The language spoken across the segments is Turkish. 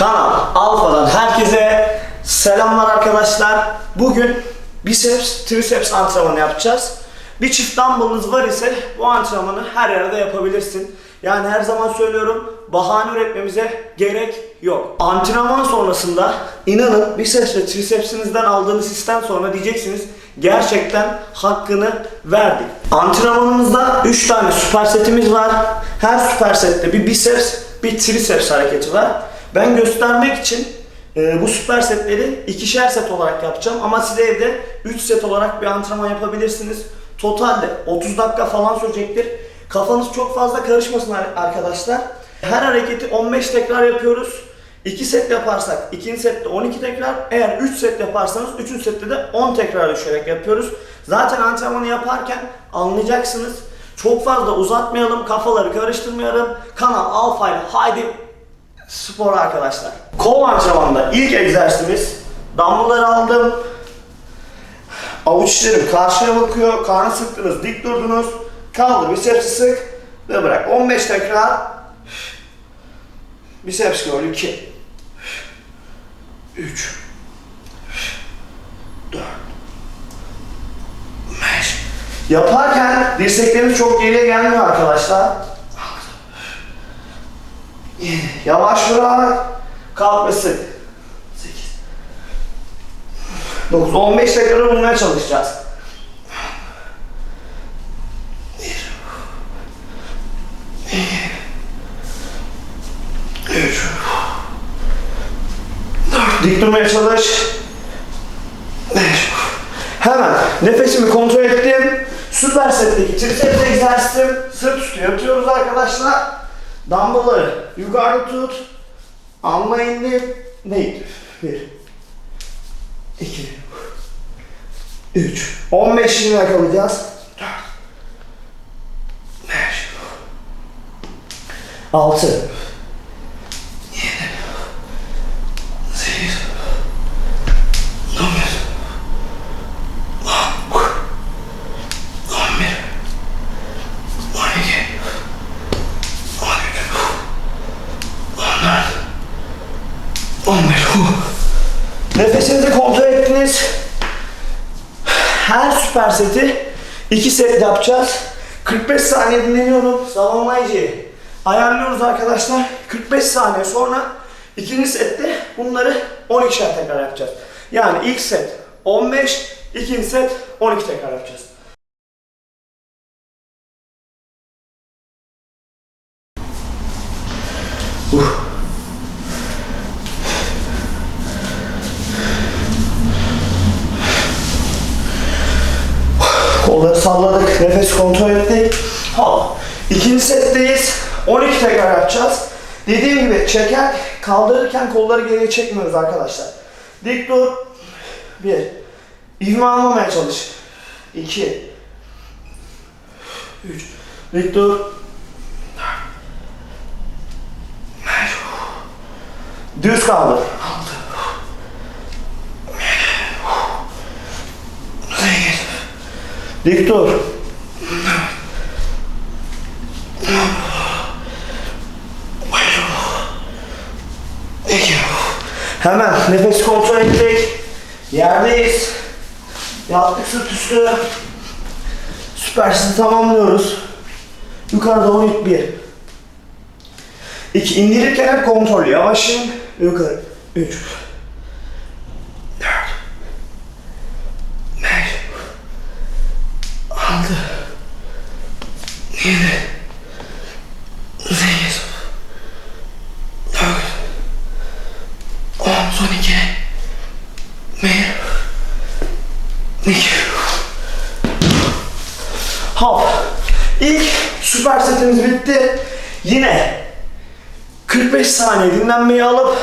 Kanal Alfa'dan herkese selamlar arkadaşlar. Bugün biceps, triceps antrenmanı yapacağız. Bir çift dumbbellınız var ise bu antrenmanı her yerde yapabilirsin. Yani her zaman söylüyorum bahane üretmemize gerek yok. Antrenman sonrasında inanın biceps ve tricepsinizden aldığınız sistem sonra diyeceksiniz gerçekten hakkını verdik. Antrenmanımızda 3 tane süper setimiz var. Her süper sette bir biceps, bir triceps hareketi var. Ben göstermek için e, bu süper setleri ikişer set olarak yapacağım ama siz evde 3 set olarak bir antrenman yapabilirsiniz. Totalde 30 dakika falan sürecektir. Kafanız çok fazla karışmasın ar- arkadaşlar. Her hareketi 15 tekrar yapıyoruz. 2 set yaparsak ikinci sette 12 tekrar. Eğer 3 set yaparsanız 3. sette de 10 tekrar düşerek yapıyoruz. Zaten antrenmanı yaparken anlayacaksınız. Çok fazla uzatmayalım, kafaları karıştırmayalım. Kanal Alfa ile haydi spor arkadaşlar. Kol antrenmanında ilk egzersizimiz dumbbellları aldım. Avuç içlerim karşıya bakıyor. Karnı sıktınız, dik durdunuz. Kaldır, bisepsi sık ve bırak. 15 tekrar. Biceps curl 2 3 4 5 Yaparken dirsekleriniz çok geriye gelmiyor arkadaşlar. Yavaş bırak. Kalk ve sık. 8 9 15 tekrar bulmaya çalışacağız. 1 2 3 4 Dik durmaya çalış. 5 Hemen nefesimi kontrol ettim. Süper setteki triceps egzersizim. Sırt üstü yatıyoruz arkadaşlar. Dumbbell'ları yukarıda tut. Alma indir. 1 2 3 15 yine kalacağız. 4 5 6 7 8 9 10 11 12 13 14 15 Nefesinizi kontrol ettiniz. Her süper seti 2 set yapacağız. 45 saniye dinleniyorum. Savunmayıcı ayarlıyoruz arkadaşlar. 45 saniye sonra ikinci sette bunları 12'şer tekrar yapacağız. Yani ilk set 15, ikinci set 12 tekrar yapacağız. Uh. Kolları salladık, nefes kontrol ettik. Hop. İkinci setteyiz. 12 tekrar yapacağız. Dediğim gibi çeker, kaldırırken kolları geriye çekmiyoruz arkadaşlar. Dik dur. 1. İvme almamaya çalış. 2. 3. Dik dur. 4. 5. Düz kaldır. 6. 8. Dik dur. Hemen nefes kontrol ettik. Yerdeyiz. Yattık sırt üstü. Süpersiz tamamlıyoruz. Yukarıda 12 bir. İki. indirirken hep kontrol. Yavaş. Yukarı. Üç. Dört. Beş. Altı. Yedi. 12 1 2 Hop. İlk süper setimiz bitti. Yine 45 saniye dinlenmeyi alıp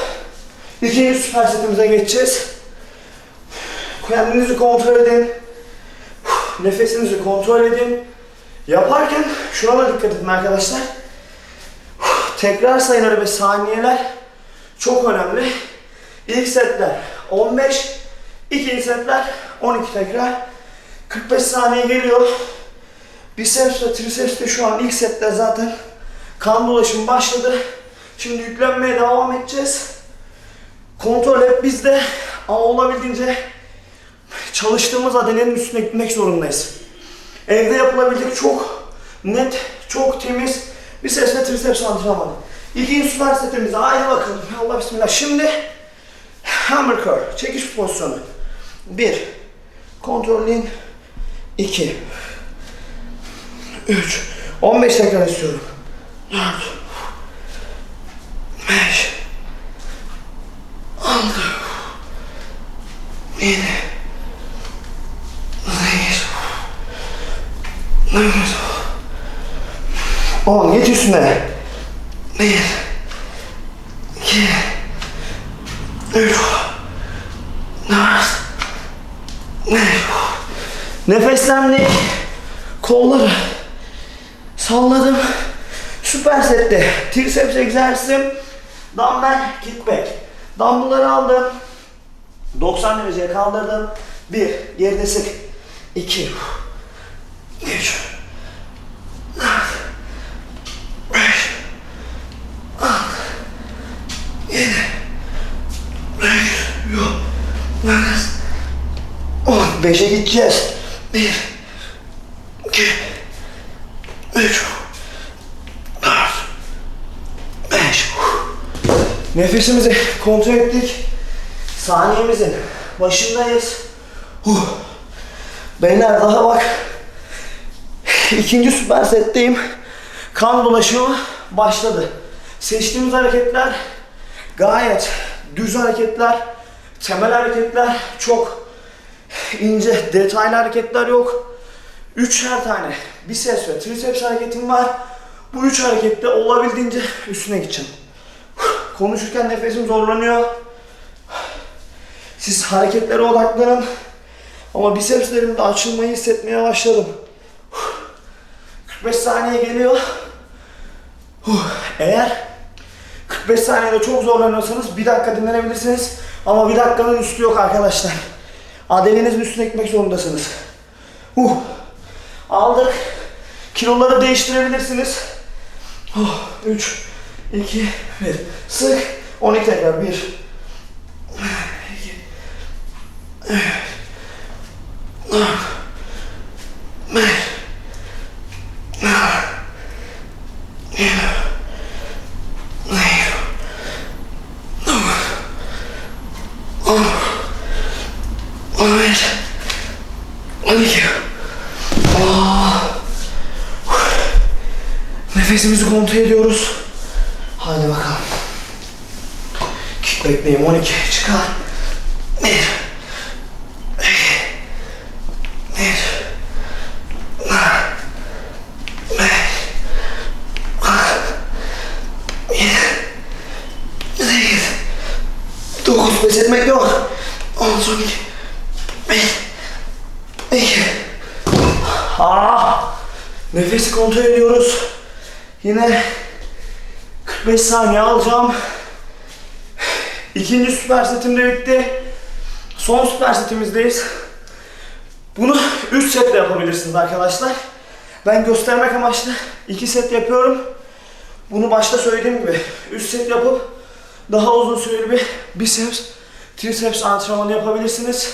ikinci süper setimize geçeceğiz. Kendinizi kontrol edin. Nefesinizi kontrol edin. Yaparken şuna da dikkat edin arkadaşlar. Tekrar sayıları ve saniyeler çok önemli. İlk setler 15, ikinci setler 12 tekrar. 45 saniye geliyor. Biceps ve triceps de şu an ilk sette zaten kan dolaşımı başladı. Şimdi yüklenmeye devam edeceğiz. Kontrol hep bizde ama olabildiğince çalıştığımız adenenin üstüne gitmek zorundayız. Evde yapılabilecek çok net, çok temiz bir ses ve triceps antrenmanı. İkinci süper setimize haydi bakalım. Allah bismillah. Şimdi Hammer curl. Çekiş pozisyonu. 1. Controlling. 2. 3. 15 tekrar istiyorum. 4. 5. 6. 7. 8. 9. 10. Geç üstüne. 1. Nefeslendik. Kolları salladım. Süper sette. Triceps egzersizim. Dumbbell kickback. Dumbbellları aldım. 90 dereceye kaldırdım. 1. Geride sık. 2. 3. 4. 5. 6. 7. 8. Yok. 9. 10. 5'e gideceğiz. 1. 2. 3. 4. 5. Nefesimizi kontrol ettik. Saniyemizin başındayız. Huh. Beyler daha bak. İkinci süper setteyim. Kan dolaşımı başladı. Seçtiğimiz hareketler gayet düz hareketler, temel hareketler, çok ince, detaylı hareketler yok. Üçer tane biceps ve triceps hareketim var. Bu üç harekette olabildiğince üstüne gideceğim. Konuşurken nefesim zorlanıyor. Siz hareketlere odaklanın. Ama bicepslerimde açılmayı hissetmeye başladım. 45 saniye geliyor. Eğer 45 saniyede çok zorlanıyorsanız bir dakika dinlenebilirsiniz. Ama bir dakikanın üstü yok arkadaşlar. Adeninizin üstüne gitmek zorundasınız. Uh. Aldık. Kiloları değiştirebilirsiniz. Oh, 3, 2, 1. Sık. 12 tekrar. 1, 2, 3, 4, 5, 6, 7, 8, 9, 10, 11, 12. Nefesimizi kontrol ediyoruz. Hadi bakalım. Kickback'leyim 12. Çıkar. 1 2 1 5 7 8 9 Pes etmek yok. 10 son 2 1 2 Ah! Nefesi kontrol ediyoruz. Yine 45 saniye alacağım. İkinci süper setim de bitti. Son süper setimizdeyiz. Bunu 3 setle yapabilirsiniz arkadaşlar. Ben göstermek amaçlı 2 set yapıyorum. Bunu başta söylediğim gibi 3 set yapıp daha uzun süreli bir biceps, triceps antrenmanı yapabilirsiniz.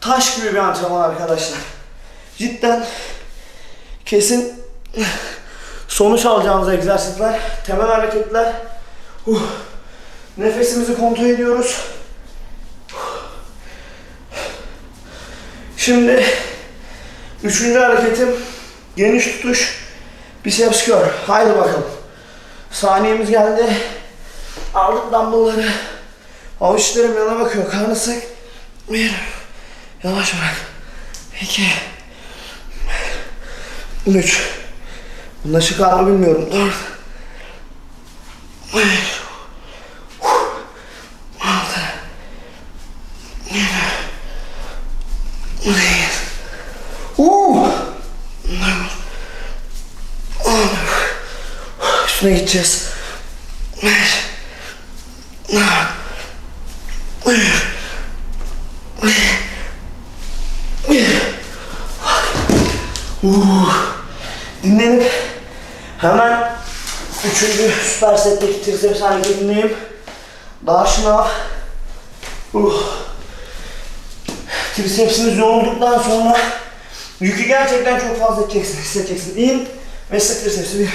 Taş gibi bir antrenman arkadaşlar. Cidden kesin sonuç alacağımız egzersizler, temel hareketler. Uh. Nefesimizi kontrol ediyoruz. Şimdi üçüncü hareketim geniş tutuş biceps curl. Haydi bakalım. Saniyemiz geldi. Aldık dumbbellları. Avuçlarım yana bakıyor. Karnı sık. Bir. Yavaş bırak. İki. Üç. Bunda çıkar mı bilmiyorum. Üstüne gideceğiz. Dinlenip hemen üçüncü süper setteki triceps hareketindeyim. Daha şınav, Uh. Trisepsiniz yorulduktan sonra yükü gerçekten çok fazla edeceksin, hissedeceksin. İn ve sık trisepsi. Bir,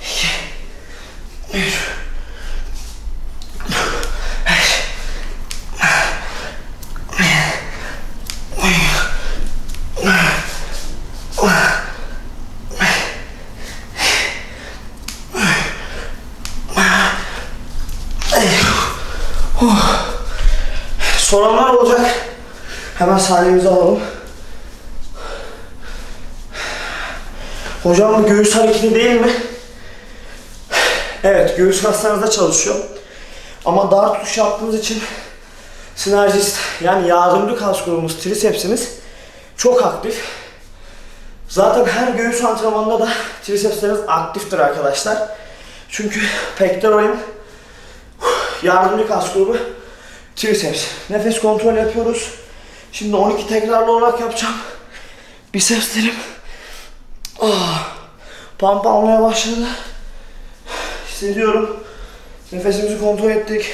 iki, üç, Soranlar olacak. Hemen sahnemizi alalım. Hocam bu göğüs hareketi değil mi? Evet, göğüs kaslarınızda çalışıyor. Ama dar tutuş yaptığınız için sinerjist yani yardımcı kas grubumuz trisepsimiz çok aktif. Zaten her göğüs antrenmanında da trisepsleriniz aktiftir arkadaşlar. Çünkü pectoralin yardımcı kas grubu triceps. Nefes kontrol yapıyoruz. Şimdi 12 tekrarlı olarak yapacağım. Bisepslerim ah, pump almaya başladı. Hissediyorum. Nefesimizi kontrol ettik.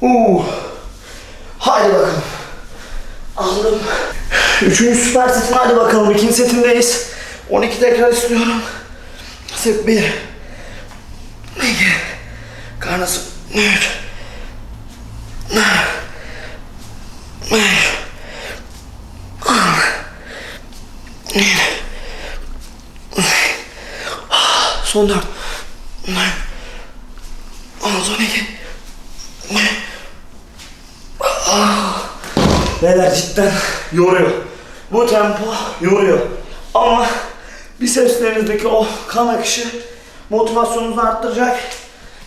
Uh. Haydi bakalım. Aldım. Üçüncü süper setim hadi bakalım. İkinci setimdeyiz. 12 tekrar istiyorum. Set 1. 2. Karnasın. 3. Son dört. On son iki. Beyler cidden yoruyor. Bu tempo yoruyor. Ama bisepslerinizdeki o kan akışı motivasyonunuzu arttıracak.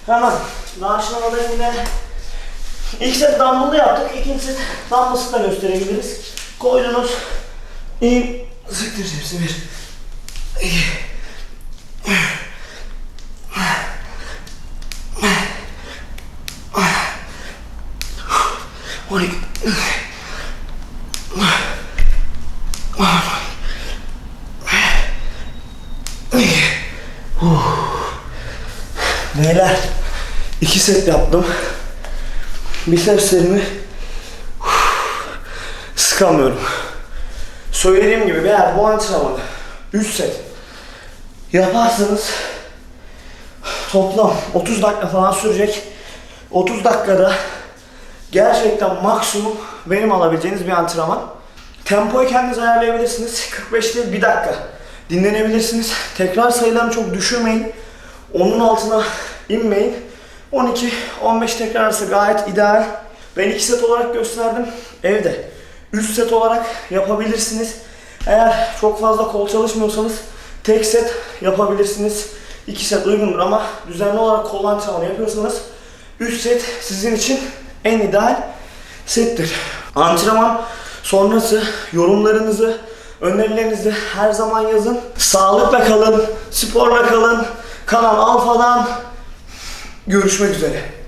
Hemen alayım yine. İlk set dumbbell'ı yaptık. İkinci set dumbbell'sı da gösterebiliriz. Koydunuz. İyi. Sıktır hepsi bir. İki. On iki. Beyler iki set yaptım. Bisepslerimi sıkamıyorum. Söylediğim gibi eğer bu antrenmanı 3 set yaparsanız toplam 30 dakika falan sürecek. 30 dakikada gerçekten maksimum benim alabileceğiniz bir antrenman. Tempoyu kendiniz ayarlayabilirsiniz. 45 değil 1 dakika dinlenebilirsiniz. Tekrar sayılarını çok düşürmeyin. Onun altına inmeyin. 12-15 tekrar gayet ideal. Ben 2 set olarak gösterdim. Evde 3 set olarak yapabilirsiniz. Eğer çok fazla kol çalışmıyorsanız tek set yapabilirsiniz. 2 set uygundur ama düzenli olarak kol antrenmanı yapıyorsanız 3 set sizin için en ideal settir. Antrenman sonrası yorumlarınızı, önerilerinizi her zaman yazın. Sağlıkla kalın, sporla kalın. Kanal Alfa'dan görüşmek üzere.